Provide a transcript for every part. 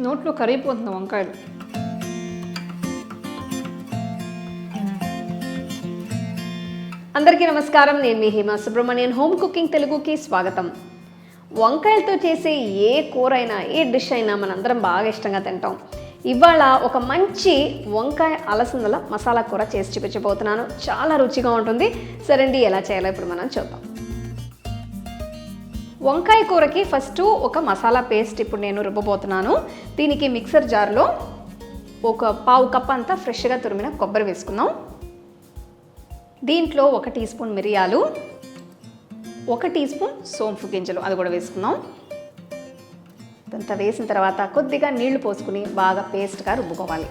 నోట్లో కరిగిపోతుంది వంకాయలు. అందరికీ నమస్కారం. నేను మీ హేమ సుబ్రహ్మణ్యన్. హోమ్ కుకింగ్ తెలుగుకి స్వాగతం. వంకాయలతో చేసే ఏ కూర అయినా ఏ డిష్ అయినా మనందరం బాగా ఇష్టంగా తింటాం. ఇవాళ ఒక మంచి వంకాయ అలసందల మసాలా కూర చేసి చూపించబోతున్నాను. చాలా రుచిగా ఉంటుంది. సరేండి ఎలా చేయాలో ఇప్పుడు మనం చూద్దాం. వంకాయ కూరకి ఫస్ట్ ఒక మసాలా పేస్ట్ ఇప్పుడు నేను రుబ్బబోతున్నాను. దీనికి మిక్సర్ జార్లో ఒక పావు కప్ అంతా ఫ్రెష్గా తురిమిన కొబ్బరి వేసుకుందాం. దీంట్లో ఒక టీ స్పూన్ మిరియాలు ఒక టీ స్పూన్ సోంపు గింజలు అది కూడా వేసుకుందాం. ఇదంతా వేసిన తర్వాత కొద్దిగా నీళ్ళు పోసుకుని బాగా పేస్ట్గా రుబ్బుకోవాలి.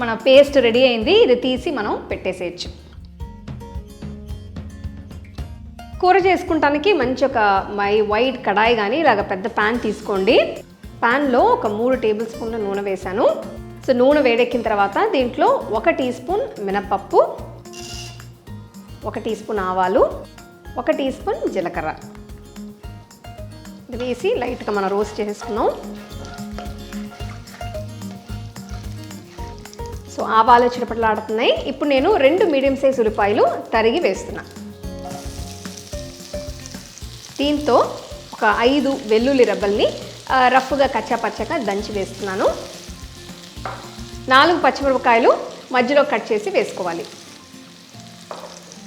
మన పేస్ట్ రెడీ అయింది. ఇది తీసి మనం పెట్టేసేయచ్చు. కూర చేసుకుంటానికి మంచి ఒక మై వైట్ కడాయి కానీ ఇలాగ పెద్ద ప్యాన్ తీసుకోండి. ప్యాన్లో ఒక మూడు టేబుల్ స్పూన్ల నూనె వేశాను. సో నూనె వేడెక్కిన తర్వాత దీంట్లో ఒక టీ స్పూన్ మినపప్పు ఒక టీ స్పూన్ ఆవాలు ఒక టీ స్పూన్ జీలకర్ర. ఇది వేసి లైట్గా మనం రోస్ట్ చేసుకున్నాం. సో ఆవాలు చిటపటలాడుతున్నాయి ఇప్పుడు నేను రెండు మీడియం సైజ్ ఉల్లిపాయలు తరిగి వేస్తున్నా. దీంతో ఒక ఐదు వెల్లుల్లి రెబ్బల్ని రఫ్గా కచ్చాపచ్చగా దంచి వేస్తున్నాను. నాలుగు పచ్చిమిరపకాయలు మధ్యలో కట్ చేసి వేసుకోవాలి.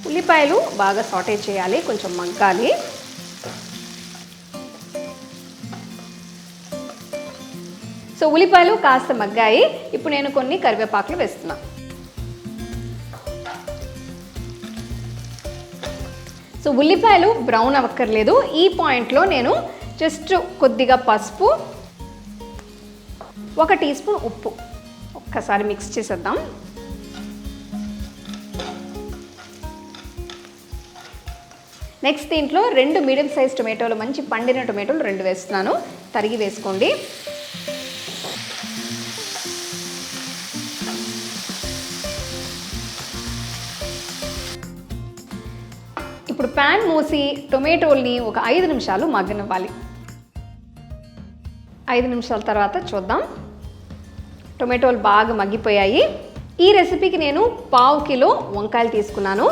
ఉల్లిపాయలు బాగా సాటే చేయాలి కొంచెం మగ్గాలి. సో ఉల్లిపాయలు కాస్త మగ్గాయి. ఇప్పుడు నేను కొన్ని కరివేపాకులు వేస్తున్నా. సో ఉల్లిపాయలు బ్రౌన్ అవ్వక్కర్లేదు. ఈ పాయింట్లో నేను జస్ట్ కొద్దిగా పసుపు ఒక టీ స్పూన్ ఉప్పు. ఒక్కసారి మిక్స్ చేసేద్దాం. నెక్స్ట్ దీంట్లో రెండు మీడియం సైజ్ టొమాటోలు మంచి పండిన టొమాటోలు రెండు వేస్తున్నాను. తరిగి వేసుకోండి. ఇప్పుడు ప్యాన్ మూసి టొమాటోల్ని ఒక ఐదు నిమిషాలు మగ్గనివ్వాలి. ఐదు నిమిషాల తర్వాత చూద్దాం. టొమాటోలు బాగా మగ్గిపోయాయి. ఈ రెసిపీకి నేను పావు కిలో వంకాయలు తీసుకున్నాను.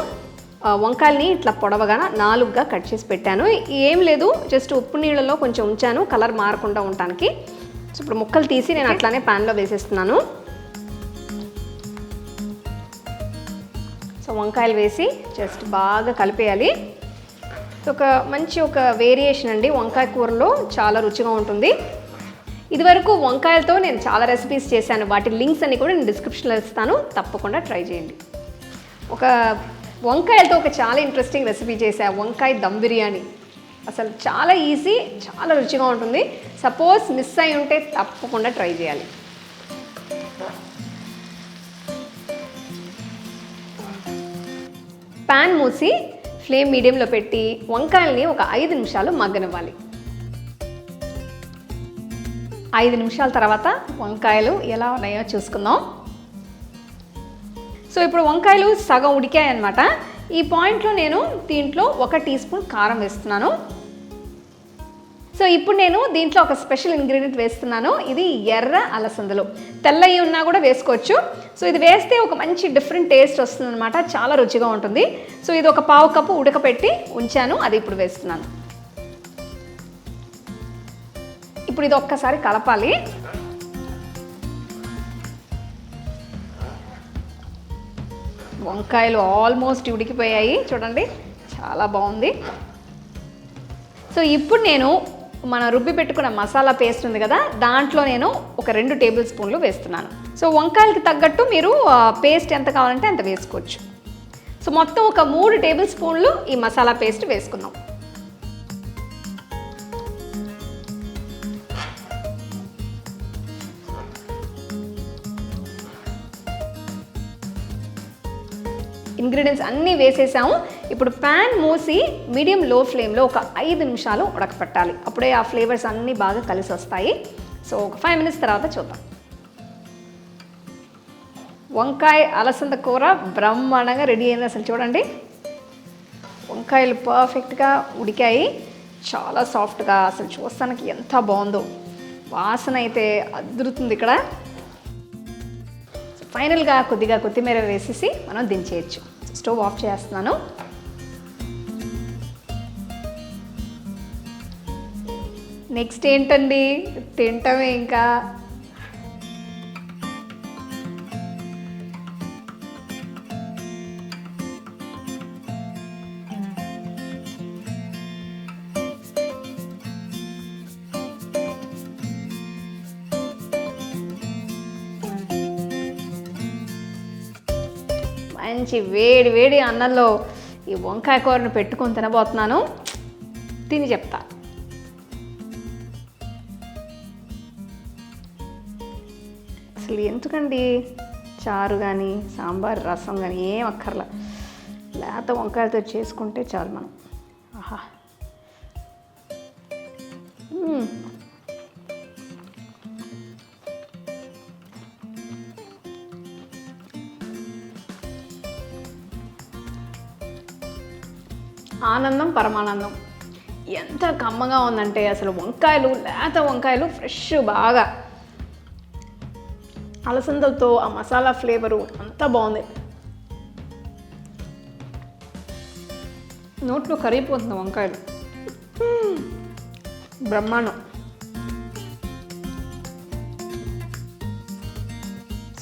వంకాయల్ని ఇట్లా పొడవగా నాలుగుగా కట్ చేసి పెట్టాను. ఏం లేదు జస్ట్ ఉప్పు నీళ్ళలో కొంచెం ఉంచాను కలర్ మారకుండా ఉండటానికి. సో ఇప్పుడు ముక్కలు తీసి నేను అట్లానే ప్యాన్లో వేసేస్తున్నాను. సో వంకాయలు వేసి జస్ట్ బాగా కలిపేయాలి. ఒక మంచి ఒక వేరియేషన్ అండి. వంకాయ కూరలో చాలా రుచిగా ఉంటుంది. ఇదివరకు వంకాయలతో నేను చాలా రెసిపీస్ చేశాను. వాటి లింక్స్ అన్ని కూడా నేను డిస్క్రిప్షన్లో ఇస్తాను. తప్పకుండా ట్రై చేయండి. ఒక వంకాయలతో ఒక చాలా ఇంట్రెస్టింగ్ రెసిపీ చేశా. వంకాయ దమ్ బిర్యానీ. అసలు చాలా ఈజీ చాలా రుచిగా ఉంటుంది. సపోజ్ మిస్ అయి ఉంటే తప్పకుండా ట్రై చేయాలి. ప్యాన్ మూసి ఫ్లేమ్ మీడియంలో పెట్టి వంకాయల్ని ఒక ఐదు నిమిషాలు మగ్గనివ్వాలి. ఐదు నిమిషాల తర్వాత వంకాయలు ఎలా ఉన్నాయో చూసుకుందాం. సో ఇప్పుడు వంకాయలు సగం ఉడికాయన్నమాట. ఈ పాయింట్లో నేను దీంట్లో ఒక టీ స్పూన్ కారం వేస్తున్నాను. సో ఇప్పుడు నేను దీంట్లో ఒక స్పెషల్ ఇంగ్రీడియంట్ వేస్తున్నాను. ఇది ఎర్ర అలసందలు. తెల్లయి ఉన్నా కూడా వేసుకోవచ్చు. సో ఇది వేస్తే ఒక మంచి డిఫరెంట్ టేస్ట్ వస్తుందన్నమాట. చాలా రుచిగా ఉంటుంది. సో ఇది ఒక పావు కప్పు ఉడకపెట్టి ఉంచాను. అది ఇప్పుడు వేస్తున్నాను. ఇప్పుడు ఇది ఒక్కసారి కలపాలి. వంకాయలు ఆల్మోస్ట్ ఉడికిపోయాయి. చూడండి. చాలా బాగుంది. సో ఇప్పుడు నేను మన రుబ్బి పెట్టుకున్న మసాలా పేస్ట్ ఉంది కదా దాంట్లో నేను ఒక రెండు టేబుల్ స్పూన్లు వేస్తున్నాను. సో వంకాయలకి తగ్గట్టు మీరు పేస్ట్ ఎంత కావాలంటే అంత వేసుకోవచ్చు. సో మొత్తం ఒక మూడు టేబుల్ స్పూన్లు ఈ మసాలా పేస్ట్ వేసుకుందాం ఇంగ్రీడియంట్స్ అన్నీ వేసేసాము. ఇప్పుడు ప్యాన్ మూసి మీడియం లో ఫ్లేమ్లో ఒక ఐదు నిమిషాలు ఉడకపెట్టాలి. అప్పుడే ఆ ఫ్లేవర్స్ అన్నీ బాగా కలిసి వస్తాయి. సో ఒక ఫైవ్ మినిట్స్ తర్వాత చూద్దాం. వంకాయ అలసంద కూర బ్రహ్మాండంగా రెడీ అయింది అసలు చూడండి. వంకాయలు పర్ఫెక్ట్గా ఉడికాయి. చాలా సాఫ్ట్గా అసలు చూస్తానికి ఎంత బాగుందో. వాసన అయితే అదురుతుంది ఇక్కడ. ఫైనల్గా కొద్దిగా కొత్తిమీర వేసేసి మనం దించేయచ్చు. స్టవ్ ఆఫ్ చేస్తున్నాను. నెక్స్ట్ ఏంటండి? తింటమే ఇంకా. మంచి వేడి వేడి అన్నంలో ఈ వంకాయ కూరను పెట్టుకొని తినబోతున్నాను. తిని చెప్తా. అసలు ఎందుకండి? చారు కానీ సాంబార్ రసం కానీ ఏం అక్కర్లా. లేత వంకాయలతో చేసుకుంటే చాలు మనం. ఆహా. ఆనందం పరమానందం. ఎంత కమ్మగా ఉందంటే అసలు వంకాయలు లేత వంకాయలు ఫ్రెష్ బాగా. అలసందలతో ఆ మసాలా ఫ్లేవరు అంతా బాగుంది. నోట్లో కరిగిపోతుంది వంకాయలు. బ్రహ్మాండం.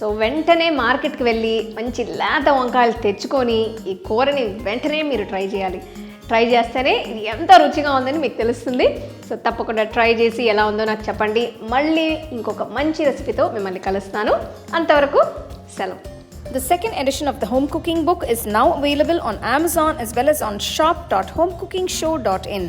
సో వెంటనే మార్కెట్కి వెళ్ళి మంచి లేత వంకాయలు తెచ్చుకొని ఈ కూరని వెంటనే మీరు ట్రై చేయాలి. ట్రై చేస్తేనే ఇది ఎంత రుచిగా ఉందని మీకు తెలుస్తుంది సో తప్పకుండా ట్రై చేసి ఎలా ఉందో నాకు చెప్పండి మళ్ళీ ఇంకొక మంచి రెసిపీతో మిమ్మల్ని కలుస్తాను అంతవరకు సెలవు The second edition of the home cooking book is now available on Amazon as well as on shop.homecookingshow.in.